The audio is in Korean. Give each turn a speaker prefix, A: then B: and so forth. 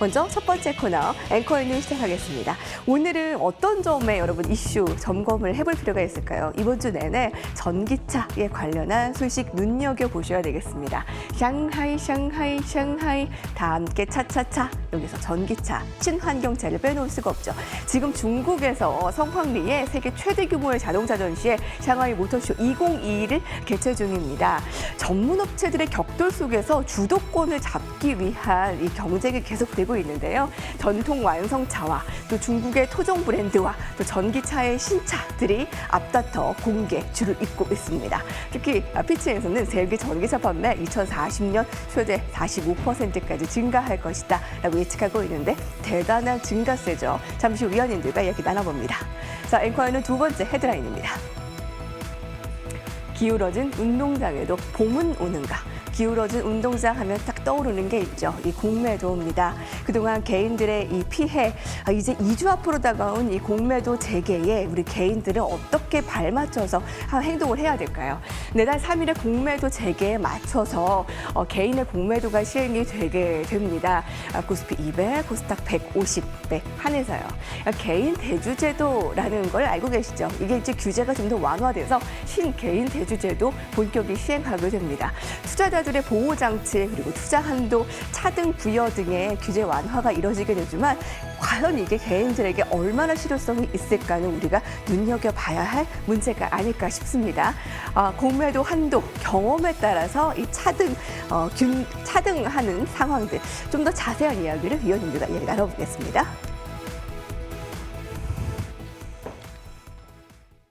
A: 먼저 첫 번째 코너 앵커인을 시작하겠습니다. 오늘은 어떤 점에 여러분 이슈 점검을 해볼 필요가 있을까요? 이번 주 내내 전기차에 관련한 소식 눈여겨 보셔야 되겠습니다. 샹하이, 샹하이, 샹하이 다 함께 차차차 여기서 전기차, 친환경차를 빼놓을 수가 없죠. 지금 중국에서 성황리에 세계 최대 규모의 자동차 전시회 샹하이 모터쇼 2022를 개최 중입니다. 전문 업체들의 격돌 속에서 주도권을 잡기 위한 이 경쟁이 계속되고 있는데요. 전통 완성차와 또 중국의 토종 브랜드와 또 전기차의 신차들이 앞다퉈 공개 줄을 잇고 있습니다. 특히 피치에서는 세계 전기차 판매 2040년 최대 45%까지 증가할 것이다 라고 예측하고 있는데 대단한 증가세죠. 잠시 후 위원님들과 이야기 나눠봅니다. 자, 앵커에는 두 번째 헤드라인입니다. 기울어진 운동장에도 봄은 오는가? 기울어진 운동장 하면 딱 떠오르는 게 있죠. 이 공매도입니다. 그동안 개인들의 이 피해, 아, 이제 2주 앞으로 다가온 이 공매도 재개에 우리 개인들은 어떻게 발맞춰서 한 행동을 해야 될까요? 내달 3일에 공매도 재개에 맞춰서 어, 개인의 공매도가 시행이 되게 됩니다. 아, 코스피 200, 코스닥 150에 한해서요. 아, 개인 대주제도라는 걸 알고 계시죠? 이게 이제 규제가 좀 더 완화돼서 신개인 대주제도 본격이 시행하게 됩니다. 투자자들의 보호 장치 그리고 투자 한도, 차등 부여 등의 규제 완화가 이뤄지게 되지만 과연 이게 개인들에게 얼마나 실효성이 있을까는 우리가 눈여겨봐야 할 문제가 아닐까 싶습니다. 아, 공매도 한도, 경험에 따라서 이 차등, 어, 균, 차등하는 상황들 좀 더 자세한 이야기를 위원님들과 이야기 나눠보겠습니다.